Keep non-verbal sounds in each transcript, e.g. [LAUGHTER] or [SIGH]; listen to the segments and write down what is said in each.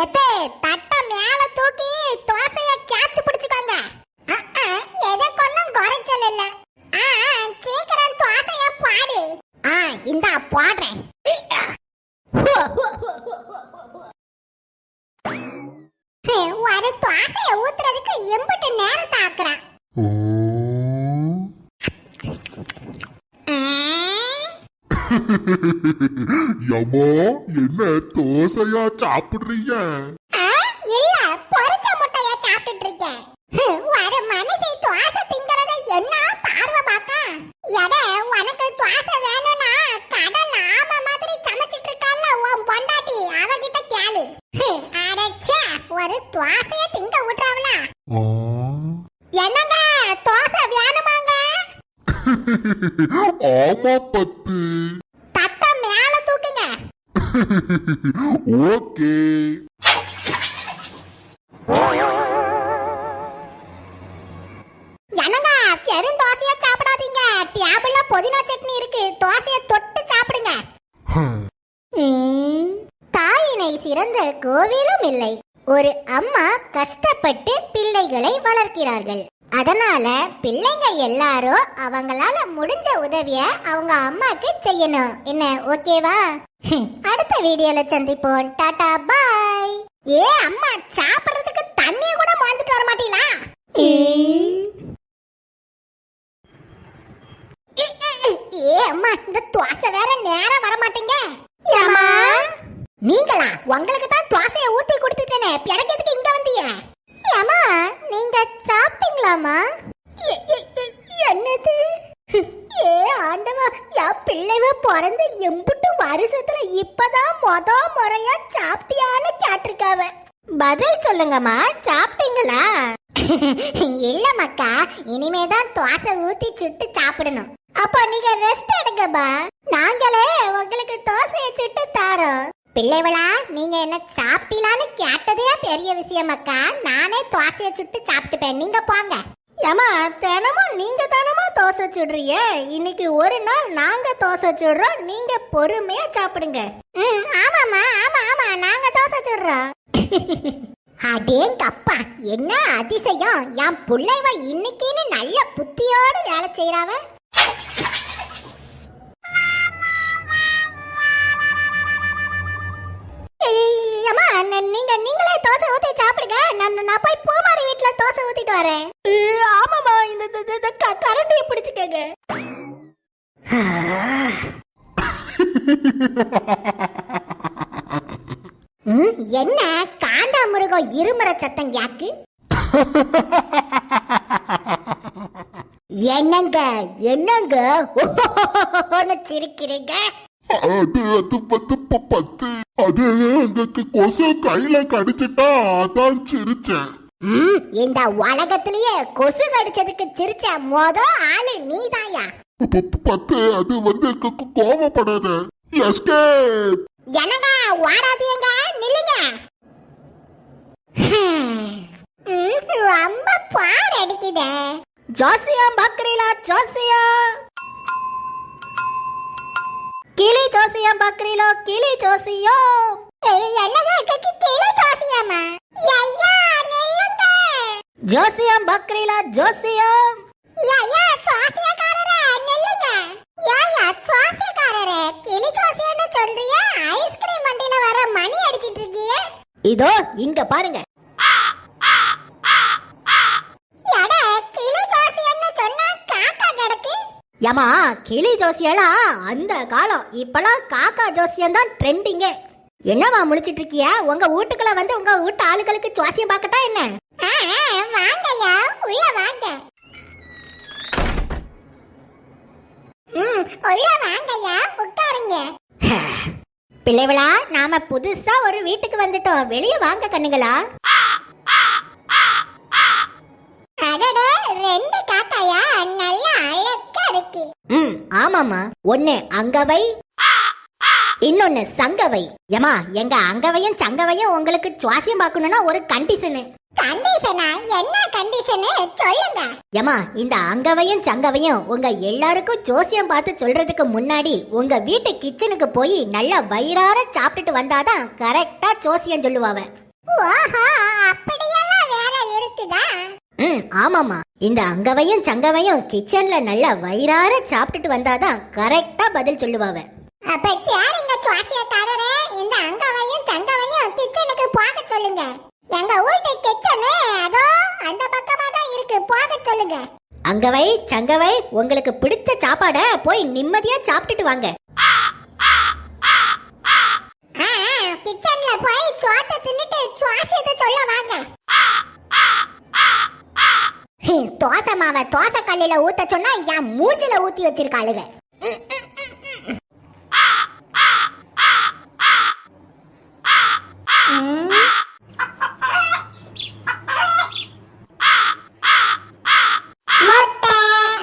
எத்தே தட்ட மேல தூக்கி தோசைய கேட்ச் பிடிச்சுக்கோங்க. எதை கொண்டும் குறைச்சல் இல்ல. சீக்கிரம் தோசைய பாடு. ஆ இந்தா போடுறேன் ஹம், ஒரு தோசைய ஊத்துறதுக்கு எம்பிட்டு நேரத்தை ஆக்குறான் யம்மா என்ன தோசையா சாப்பிடுறீங்க? இல்ல பொரிச்ச முட்டைய சாப்பிட்டுட்டு இருக்கேன் ஒரு மனுஷி தோசை திங்கறத என்ன பார்வை பார்க்க? எட உனக்கு தோசை வேணும்னா கடல் ஆம மாதிரி சமைச்சிட்டு இருக்கால உன் பொண்டாட்டி அவகிட்ட கேளு. அடச்சே ஒரு தோசைய திங்க விட்டுறாவல ஆ, என்னங்க தோசை வேணுமாங்க? ஆமா பத்து. [LAUGHS] ஓகே. என்னங்க பெரும் தோசையா சாப்பிடாதீங்க. டேபிள்ல புதினா சட்னி இருக்கு. தோசைய தொட்டு சாப்பிடுங்க. தாயினை சிறந்த கோவிலும் இல்லை. ஒரு அம்மா கஷ்டப்பட்டு பிள்ளைகளை வளர்க்கிறார்கள். அதனால பிள்ளைங்க எல்லாரும் அவங்களால முடிஞ்ச உதவிய அவங்க அம்மாக்கு செய்யணும். என்ன ஓகேவா? [LAUGHS] அடுத்த வீடியோல சந்திப்போம். டாடா பாய். ஏ அம்மா சாப்பிடுறதுக்கு தண்ணிய கூட மாந்துட்டு வர மாட்டீங்களா? ஏ. அம்மா இந்த தோசை வேற நேரம் வர மாட்டேங்க. நீங்களா? உங்களுக்கு பிள்ளைவ பிறந்து எம்புட்டு வருஷத்துல இப்பதான் மொத முறையா சாப்பிட்டியான்னு கேட்டிருக்காவ. பதில் சொல்லுங்கம்மா சாப்பிட்டீங்களா? இல்ல மக்கா இனிமே தான் தோசை ஊத்தி சுட்டு சாப்பிடணும். அப்ப நீங்க ரெஸ்ட் எடுங்கப்பா. நாங்களே உங்களுக்கு தோசையை சுட்டு தாரோம். பிள்ளைவளா நீங்க என்ன சாப்பிட்டீங்களான்னு கேட்டதே பெரிய விஷயம் அக்கா நானே தோசையை சுட்டு சாப்பிட்டுப்பேன். நீங்க போங்க. ஏமா தினமும் நீங்க தானமா தோசை சுடுறீங்க? இன்னைக்கு ஒரு நாள் நாங்க தோசை சுடுறோம். நீங்க பொறுமையா சாப்பிடுங்க. ம் ஆமாமா ஆமா ஆமா நாங்க தோசை சுடுறோம். அடேங்கப்பா என்ன அதிசயம்? என் பிள்ளைவ இன்னைக்குன்னு நல்ல புத்தியோடு வேலை செய்யறாவ நீங்க நீங்களே தோசை ஊத்தி சாப்பிடுங்க. நான் நான் போய் பூமாரி வீட்டுல தோசை ஊத்திட்டு வரேன். இந்த கரண்டியை பிடிச்சுக்கங்க. என்ன? என்ன காண்டாமிருகம் இருமுறை சத்தம் யாக்கு என்னங்க என்னங்க? சிரிக்கிறீங்க? அது அது பத்து பத்து. அது அங்க கொசு கையில கடிச்சிட்டா அதான் சிரிச்சேன். இந்த உலகத்திலேயே கொசு கடிச்சதுக்கு சிரிச்ச மொத ஆளு நீதாயா? பத்து அது வந்து க- க- கோவப்படாத எஸ்கேப் என்னங்க ஓடாதீங்க நில்லுங்க. ரொம்ப பார் அடிக்குதே. ஜோசியம் பாக்குறீங்களா ஜோசியம் கிளி ஜோசியம் பாக்குறீங்களோ கிளி ஜோசியம் என்னங்க கிளி ஜோசியமா மணி அடிச்சிட்டு இருக்கிய. இதோ இங்க பாருங்க. ஏமா கிளி ஜோசியெல்லாம் அந்த காலம் இப்பெல்லாம் காக்கா ஜோசியம் தான் ட்ரெண்டிங்க என்னவா முழிச்சிட்டு இருக்கிய? உங்க வீட்டுக்குள்ள வந்து உங்க வீட்டு ஆளுகளுக்கு ஜோசியம் பார்க்கட்டா என்ன? வாங்கய்யா உள்ள வாங்க. ம் உள்ள வாங்கய்யா உட்காருங்க. பிள்ளைகளா நாம புதுசா ஒரு வீட்டுக்கு வந்துட்டோம். வெளியே வாங்க கண்ணுங்களா அடடே ரெண்டு காக்காயா நல்ல அழகா இருக்கு. ம் ஆமாமா ஒண்ணு அங்கவை இன்னொன்னு சங்கவை. ஏமா எங்க அங்கவையும் சங்கவையும் உங்களுக்கு சுவாசியம் பார்க்கணும்னா ஒரு கண்டிஷனு கண்டிஷனா என்ன கண்டிஷனு சொல்லுங்க. ஏமா இந்த அங்கவையும் சங்கவையும் உங்க எல்லாருக்கும் ஜோசியம் பார்த்து சொல்றதுக்கு முன்னாடி உங்க வீட்டு கிச்சனுக்கு போய் நல்லா வயிறார சாப்பிட்டுட்டு வந்தாதான் கரெக்டா ஜோசியம் சொல்லுவாவ. ஓஹோ அப்படியெல்லாம் வேற இருக்குதா? ம் ஆமாமா இந்த அங்கவையும் சங்கவையும் கிச்சன்ல நல்லா வயிறார சாப்பிட்டுட்டு வந்தாதான் கரெக்டா பதில் சொல்லுவாவ. அப்ப சரிங்க சுவாசியக்காரரே இந்த அங்கவையும் தங்கவையும் கிச்சனுக்கு போக சொல்லுங்க. எங்க வீட்டு கிச்சனு. அதோ அந்த பக்கமா தான் இருக்கு. போக சொல்லுங்க. அங்கவை சங்கவை உங்களுக்கு பிடிச்ச சாப்பாட போய் நிம்மதியா சாப்பிட்டுட்டு வாங்க. கிச்சன்ல போய் சோத்தை தின்னுட்டு சுவாசியத்தை சொல்ல வாங்க. தோசை மாவை தோசை கல்லில ஊத்த சொன்னா என் மூஞ்சில ஊத்தி வச்சிருக்காளுங்க ம். முட்டை,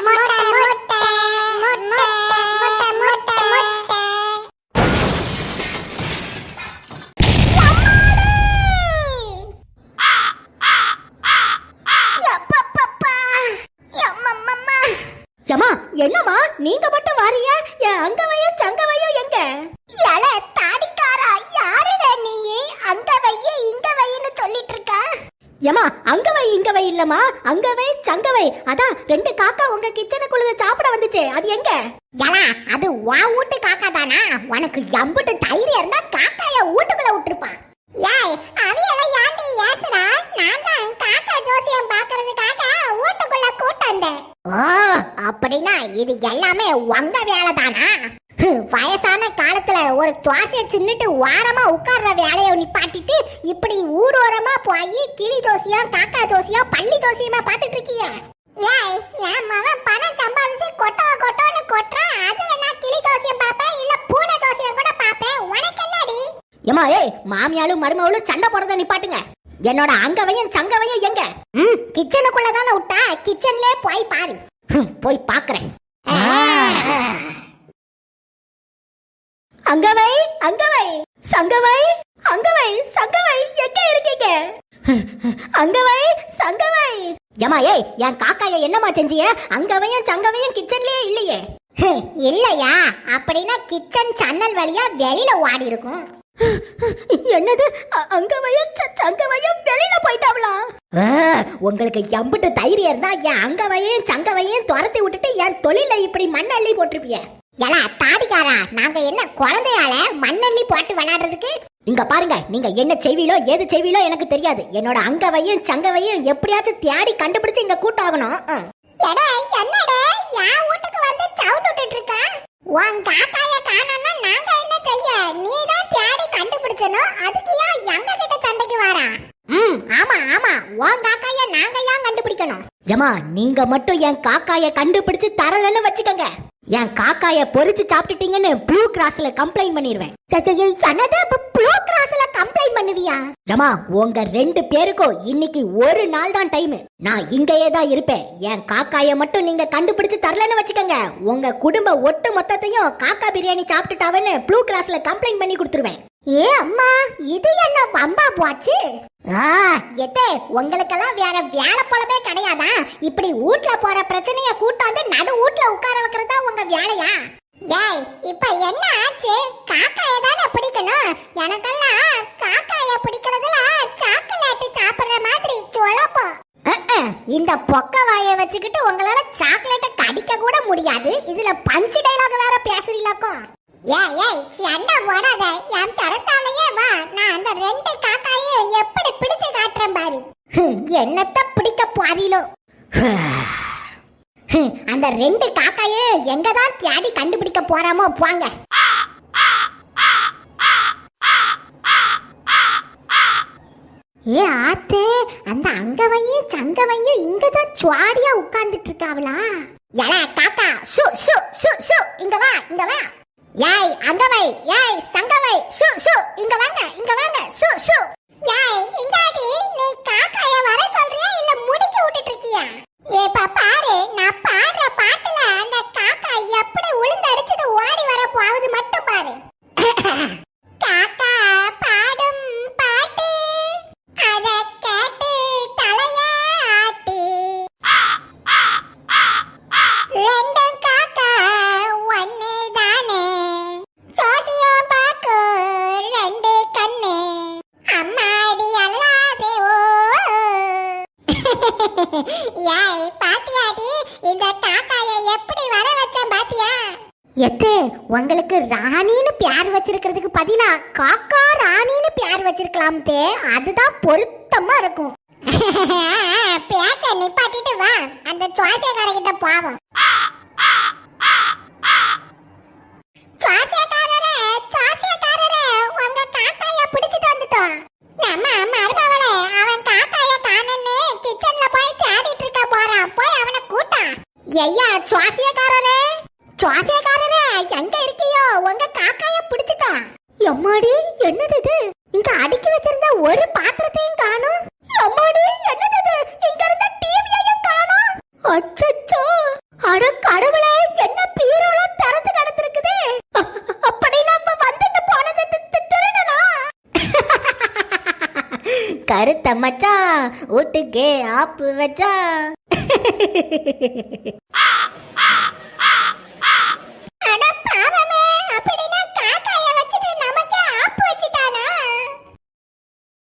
முட்டை, முட்டை, முட்டை, முட்டை, முட்டை, முட்டை. ஏமா என்னம்மா நீங்க மட்டும் வாரிய என் அங்கவையும் சங்கவையும் எங்க ஏமா அங்கவை இங்கவை இல்லம்மா. அங்கவை சங்கவை. அதான் ரெண்டு காக்கா உங்க கிச்சனுக்குள்ள சாப்பிட வந்துச்சே. அது எங்க? அது உன் வீட்டு காக்கா தானா? உனக்கு எம்புட்டு தைரியம் இருந்தா காக்காய வீட்டுக்குள்ள விட்டுருப்பான் ஏய் அவியெல்லாம் ஏன்டி ஏசுறா நான் தான் காக்கா ஜோசியம் பாக்குறதுக்காக வீட்டுக்குள்ள கூட்டு வந்தேன். ஓ அப்படின்னா இது எல்லாமே உங்க வேலை தானா வயசான காலத்துல ஒரு துவாசைய சின்னுட்டு வாரமா உட்கார்ற வேலைய நிப்பாட்டிட்டு இப்படி ஊரோரமா போய் கிளி ஜோசியம் காக்கா ஜோசியம் பள்ளி ஜோசியமா பாத்துட்டு இருக்கீங்க ஏய் என் மகன் பணம் சம்பாதிச்சு கொட்டோ கொட்டோன்னு கொட்டுறான். அது நான் கிளி ஜோசியம் பாப்பேன் இல்ல பூனை ஜோசியம் கூட பாப்பேன் உனக்கு என்னடி? ஏமா ஏய் மாமியாலும் மருமவளும் சண்டை போறத நிப்பாட்டுங்க. என்னோட அங்கவையும் சங்கவையும் எங்க? ம் கிச்சனுக்குள்ள தானே விட்டா? கிச்சன்லயே போய் பாரு. போய் பாக்குறேன் அங்கவை அங்கவை சங்கவை அங்கவை சங்கவை எங்க இருக்கீங்க? அங்கவை சங்கவை. ஏமா ஏய் என் காக்காய என்னமா செஞ்சிய அங்கவையும் சங்கவையும் கிச்சன்லயே இல்லையே. இல்லையா? அப்படின்னா கிச்சன் சன்னல் வழியா வெளியில ஓடி இருக்கும். என்னது? அங்கவையும் சங்கவையும் வெளியில போயிட்டாவளா? உங்களுக்கு எம்பிட்டு தைரியம் இருந்தா என் அங்கவையும் சங்கவையும் துரத்தி விட்டுட்டு என் தொழில இப்படி மண்ணள்ளி போட்டிருப்பிய. ஏலா தாடிக்க நாங்க என்ன குழந்தையால மண்ணள்ளி போட்டு விளையாடுறதுக்கு? இங்க பாருங்க நீங்க என்ன செய்வீலோ ஏது செய்வீலோ எனக்கு தெரியாது. என்னோட அங்கவையும் சங்கவையும் எப்படியாச்சும் தேடி கண்டுபிடிச்சு இங்க கூட்டாகணும். உன் காக்காய காணோம்னா நாங்க என்ன செய்ய? நீ தான் தேடி கண்டுபிடிச்சனும் அதுக்கு ஏன் எங்க கிட்ட சண்டைக்கு வாரா? ம் ஆமா ஆமா. உன் காக்காய நாங்க ஏன் கண்டுபிடிக்கணும்? ஏமா நீங்க மட்டும் என் காக்காய கண்டுபிடிச்சு தரலன்னு வச்சுக்கோங்க. என் காக்காய பொறிச்சு சாப்பிட்டுட்டீங்கன்னு ப்ளூ கிராஸ்ல கம்ப்ளைண்ட் பண்ணிடுவேன் என்னது? ப்ளூ கிராஸ்ல கம்ப்ளைண்ட் பண்ணுவியா? ஜமா உங்க ரெண்டு பேருக்கும் இன்னைக்கு ஒரு நாள் தான் டைம் நான் இங்கேயே தான் இருப்பேன். என் காக்காய மட்டும் நீங்க கண்டுபிடிச்சு தரலன்னு வச்சுக்கோங்க. உங்க குடும்ப ஒட்டு மொத்தத்தையும் காக்கா பிரியாணி சாப்பிட்டுட்டாவன்னு ப்ளூ கிராஸ்ல கம்ப்ளைண்ட் பண்ணி கொடுத்துருவேன். ஏ அம்மா இது என்ன வம்பா போச்சு? எத்தே உங்களுக்கெல்லாம் வேற வேலை போலவே கிடையாதா? இப்படி வீட்ல போற பிரச்சனைய கூட்டாந்து நடு வீட்ல உட்கார வைக்கிறதா உங்க வேலையா? ஏய் இப்ப என்ன ஆச்சு? காக்காய தானே பிடிக்கணும்? எனக்கெல்லாம் காக்காய பிடிக்கிறதுல சாக்லேட் சாப்பிடுற மாதிரி சுழப்பம் இந்த பொக்க வாயை வச்சுக்கிட்டு உங்களால சாக்லேட்டை கடிக்க கூட முடியாது. இதுல பஞ்சு டைலாக் வேற பேசுறீங்களாக்கும். ஏய் ஏய் சண்டை போடாத. என் தரத்தாலேயே அந்த ரெண்டு காக்காயே எங்க தான் தேடி கண்டுபிடிக்க போறாமோ போங்க. ஏ ஆத்தே அந்த அங்கவையும் சங்கவையும் இங்கதான் சுவாடியா உட்கார்ந்துட்டு இருக்காவளா எல காக்கா சு சு சு சு இங்க வா இங்க வா. ஏய் அங்கவை ஏய் சங்கவை சு சு தங்களுக்கு ராணின்னு பேர் வச்சிருக்கிறதுக்கு பதிலா காக்கா ராணின்னு பேர் வச்சிருக்கலாம் தே அதுதான் பொருத்தமா இருக்கும். [LAUGHS] பேச்ச நிப்பாட்டிட்டு வா. அந்த சுவாசக்காரகிட்ட போவோம். சுவாசக்காரரே சுவாசக்காரரே உங்க காக்காய பிடிச்சிட்டு வந்துட்டோம். நம்ம மருமவளே அவன் காக்காய காணன்னு கிச்சன்ல போய் தேடிட்டு இருக்க போறான். போய் அவனை கூட்டான் ஐயா சுவாசி கருத்த மச்சான் வீட்டுக்கு ஆப்பு வச்சான். [LAUGHS]